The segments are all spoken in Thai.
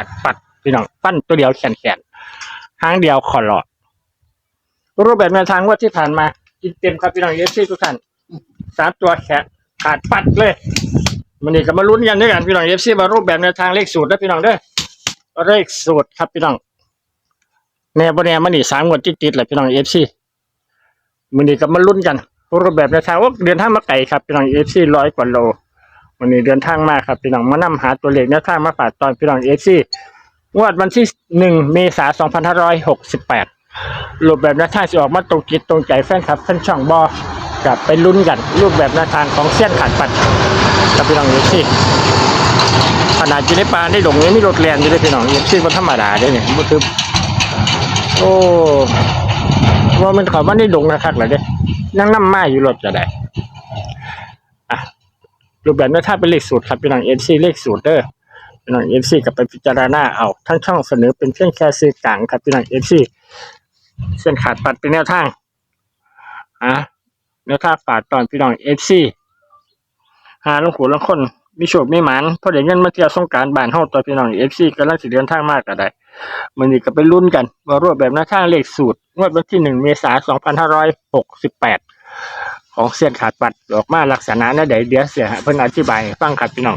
อัดปัดพี่น้องปั้นตัวเดียวแขนแขนหางเดียวขอหลอด รูปแบบแนวทางว่าที่ผ่านมากินเต็มครับพี่น้องเอฟซีทุกท่านสามตัวแขนขาดปัดเลยมันนี่ก็มาลุ้นกันด้วยกันพี่น้องเอฟซีมารูปแบบแนวทางเลขสูตรนะพี่น้องเด้อเลขสูตรครับพี่น้องแนวบนแนวมันนี่สามงวดติดๆเลยพี่น้องเอฟซีมันนี่ก็มาลุ้นกันรูปแบบแนวทางว่าเดินทามาไกลครับพี่น้องเอฟซีร้อยกว่าโล วันนี้เดินทางมาครับพี่น้องมานำหาตัวเลขแนวทางมาฝากตอนพี่น้องเอซีงวดวันที่หนึ่งเมษาสองพันห้าร้อยหกสิบแปดรูปแบบแนวทางจะออกมาตรงจิตตรงใจแฟนครับแฟนช่องบอกลับไปลุ้นกัน รูปแบบแนวทางของเส้นขาดปัดกับพี่น้องเอซีขนาดอยู่ในป่าในดงนี้มีรถแลนอยู่เลยพี่น้องเอซีมันธรรมดาเด้เนี่ยมันคือโอ้ว่ามันเขามาในดงนะครับเหรอเด้ยังน้ำมาอยู่รถจะได้ รูปแบบนี้ถ้าเป็นเลขสูตรครับเป็นหนังเอ็นซีเลขสูตรเด้อเป็นหนังเอ็นซีกับไปพิจารณาเอาทั้งช่องเสนอเป็นเพียงแค่สื่อกลางครับเป็นหนังเอ็นซีเส้นขาดปัดเป็นแนวทางอะแนวทางฝากตอนพี่น้องเอฟซีหาลงหัวลงคนมีโชคมีหมานเพราะเดี๋ยวเงินมาเที่ยวสงการบ้านเฮาตัวพี่น้องเอฟซีกำลังสิเดินทางมากก็ได้มันนี่ก็ไปลุ้นกัน ว่ารูปแบบแนวทางเลขสูตรงวดวันที่หนึ่งเมษายนสองพันห้าร้อยหกสิบแปด ของเส้นขาดปัดออกมาลักษณะนั้นใดเดียวเสียเพิ่นอธิบายให้ฟังครับพี่น้อง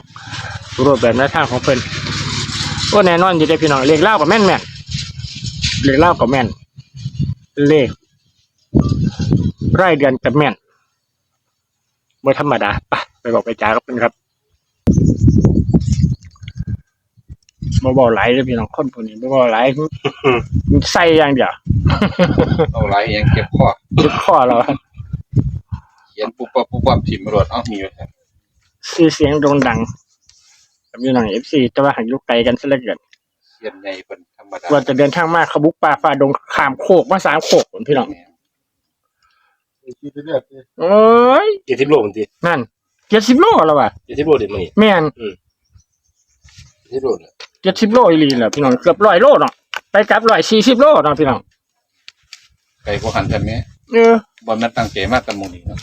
รูปแบบแนวทางของเพิ่นก็แน่นอนอยู่ได้พี่น้องเลขเล่ากับแม่นแม่นเลขเล่ากับแม่น เลขรายเดือนกับแม่นไม่ธรรมดาไปไปบอกไปจ้ากับเพิ่นครับบ่บอกหลายเลยพี่น้องคนพวกนี้บ่บอกหลายใส่อย่างเดียวเอาไรยังเก็บข้อจุดข้อเรา ยนปุ๊บปั๊บปุ๊บปั๊บถิ่มมารวดเอ้ามีอยู่แท้ชื่อเสียงโด่งดังกับพี่น้องเอฟซีแต่ว่าหันอยุไกลกันซะเหลือเกินเขียนในเป็นธรรมดาว่าจะเดินทางมาเขาบุกป่าฝ่าดงขามโคกมาสามโคกพี่น้องโอ้ยเจ็ดสิบโลมันทีนั่นเจ็ดสิบโลแล้วว่ะเจ็ดสิบโลเด็ดมันนี่แม่นเจ็ดสิบโลเนี่ยเจ็ดสิบโลอีหลีแหละพี่น้องเกือบร้อยโลเนาะไปกลับร้อยสี่สิบโลเนาะพี่น้องไก่ก็หันทันไหมเออบอลมันตั้งใจมากกันหมองนี้เนาะ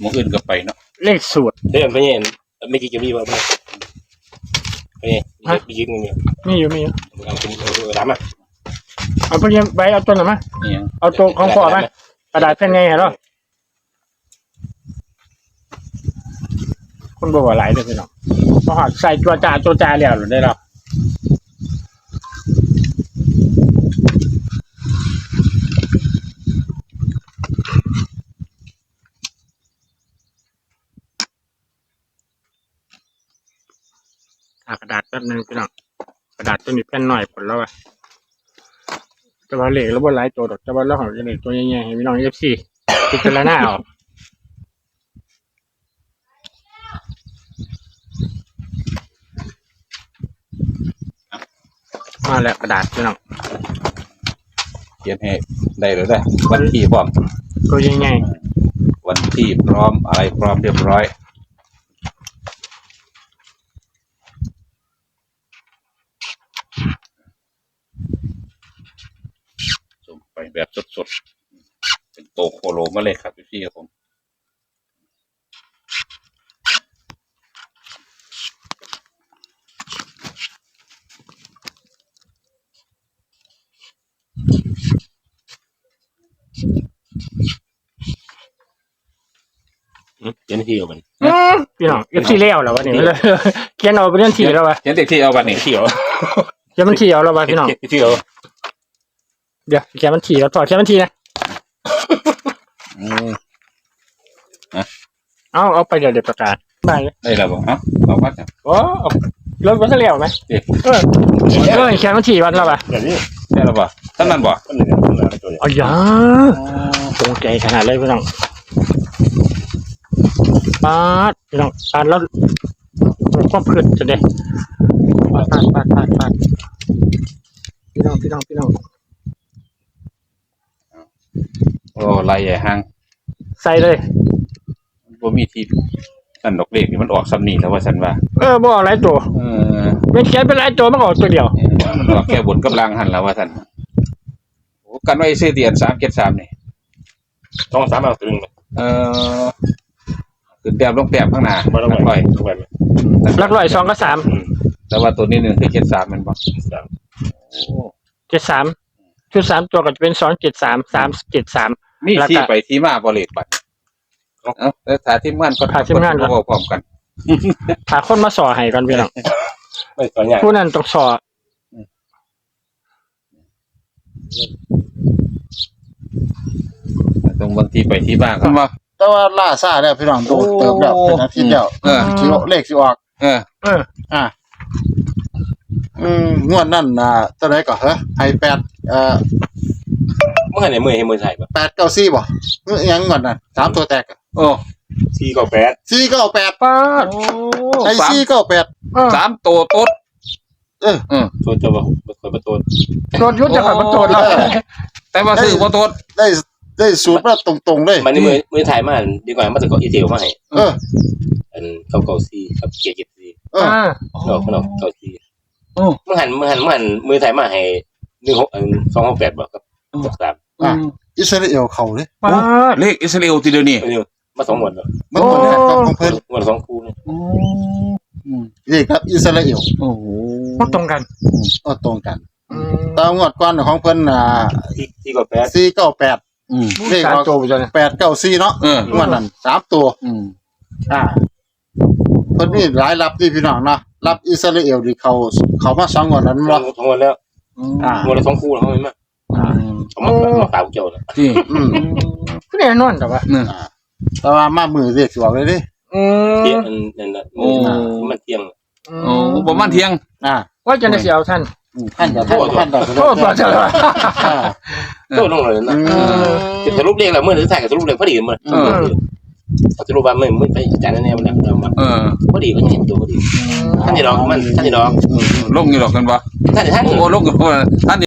หมองอื่นก็ไปเนาะเลขสูตร เฮ้ยพี่เนี่ยไม่กี่จะมีบ้างไหมพี่เนี่ยมียืนเงี้ยมีอยู่มีอยู่เอาคุณเอาดำอะเอาไปเรียนไปเอาตัวไหนมานี่ยังเอาตัวของพ่อมากระดาษแผ่นไงเหรอคนบอกว่าหลายเลยพี่น้องพอหอดใส่ตัวจ่าตัวจ่าแล้วหรือได้แล้ว อ่ากระดาษแป๊บนึงพี่น้องกระดาษตัวนี้แผ่นหน่อยผลแล้วอะจะว่าเหล็กแล้วบนหลายตัวดอกจะว่าแล้วของเหล็กตัวใหญ่ๆให้พี่น้องเอฟซีพิจารณาเอามาแล้วกระดาษพี่น้องเขียนให้ได้เลยได้อวันที่พร้อมตัวใหญ่วันที่พร้อมอะไรพร้อมเรียบร้อยส่งไป แบบสดๆ เป็นโตโคโลมาเลยครับพี่ครับผมเจ็ดที่เอามันๆอื้อพี่น้องเอฟซีเลี้ยวแล้ววะนี่มันเลยเขียนเอาไปเรื่องทีแล้ววะเขียนเด็กที่เอาวันนี้เที่ยวเขียนมันทีเอาแล้ววะพี่น้องเที่ยว เดี๋ยวเขียนมันทีแล้วถอดเขียนมันทีนะอืมเอาเอาไปเดี๋ยวเดี๋ยวประกาศไปเลยได้แล้วบ่เอ้าเอาวัดเนี่ยโอ้เอารถมันจะเลี้ยวไหมเอ๊ะเออเออเขียนมันทีวันแล้ววะอย่างนี้ได้แล้วบ่ท่านนั้นบ่มันเนี่ยมันเนี่ยตัวเนี่ยอ๋อยาตรงใจขนาดเลยพี่น้องปาดพี่น้องปาดแล้วความพืชจะได้ปาดปาดปาดปาดปาดพี่น้องพี่น้องพี่น้อง โอ้ลายใหญ่ห้างใส่เลยบ่มีที่นั่นดอกเลขนี่มันออกซ้ำนี่แล้วว่าฉันว่า เออบ่เอาหลายตัวเออเป็นเขียนเป็นหลายตัวมันก็ออกตัวเดียว มันออกแค่บนกับล่างหันแล้วว่าฉันโอ้กันไว้ซื้อเดียน373นี่ต้องสามเอาตัวหนึ่งเออขึ้นแต้มลงแต้มข้างหน้าบ่ต้องนักไปร้อยต้องไปหลักร้อยสองก็สามแต่ว่าตัวนี้หนึ่งคือเจ็ดสามมันบอกสามโอ้เจ็ดสามชุดสามตัวก็จะเป็นสองเจ็ดสามสามเจ็ดสาม มีแล้วก็ ที่ไปที่มาบริบัตเอ้าแล้วถาทีมงานก็หาทีมงานก่อนพร้อมกัน หาคนมาสอให้กันพี่น้องไม่ต่อใหญ่ผู้นั้นต้องสอตรงบางที่ไปที่มาครับ มาแต่ว่าล่าซ่าแล้วพี่น้องโดดเติมแล้วเป็นอาทิตย์แล้วเออสิออกเลขสิออก เออ เอออะอืมงวดนั่นอ่าตัวไหนก่อนเหรอให้แปดเอ่อเมื่อไหร่มือให้มือไทยป่ะแปดเก้าสี่บ่เอ้ยยังงวดนั่นสามตัวแตกอะโอ้สี่ก็แปดสี่เก้าแปดป้าดไอ้สามสี่เก้าแปดเออสามตัวโต๊ดเออเออตัวตัวคนประตูโดนยุดจากขันประตูเราแต่ว่าซื้อบ่โต๊ดได้ได้สูตรมาตรงๆเลยมันนี่มือมือไทยมาดีกว่ามันจะก็อีเทลมาให้เอออันเก้าเก้าสี่กับเกียร์เจ็ดสี่เออ อ่านอกนอกเก้าสี่โอ้ เมื่อหันเมื่อหันเมื่อหันมือไทยมาให้หนึ่งหกอันสองหกแปดบอกกับกับสาม อะอิสราเอลเขาเลยป้าดเลขอิสราเอลทีเดียวนี่อันนี้มาสองหมดแล้วมันคนแรกของของเพิ่นหมดสองคู่เนี่ยเลขครับอิสราเอลโอ้โหก็ตรงกันก็ตรงกันอืมตามงวดก่อนของเพิ่นอ่าสี่สี่ก็แปดสี่เก้าแปดอืมเลขสามออกตัวไปจนเนี่ยแปดเก้าสี่เนาะเอองวดนั้นสามตัวอืมอ่าเพิ่นมีหลายรับที่พี่น้องเนาะรับอิสราเอลที่เขาเขามาสองงวดนั้นสบ่องหมดแล้วอ่าหมดแล้วสองคู่แล้วเขาไม่มาอ่า เขามามาตามเจ้านะที่อืมคือแน่นอนแต่ว่าเนี่ย อ่าแต่ว่ามามือเรียกสิบอกเลยดิอืเที่ยงมนั่นนั่นโอ้ มันเที่ยงโอ้ประมาณเที่ยง อ่าว่าจะได้เสียเอาท่านอืมท่านก็โทษท่านก็โทษตัวเจ้าเลยอ่าโตลงเลยนะอืมสรุปเรียกแล้วเมื่อหรือถ่ายกับสรุปเรียกพอดีเมื่อสรุปว่าไม่ไม่ไปจานนั้นแน่มันแล้วมาเออพอดีก็ยังเห็นตัวพอดีท่านจะดอกมันท่านจะดอกอืม ลงอยู่หรอกกันปะท่านท่าน โอ้ลงอยู่ท่าน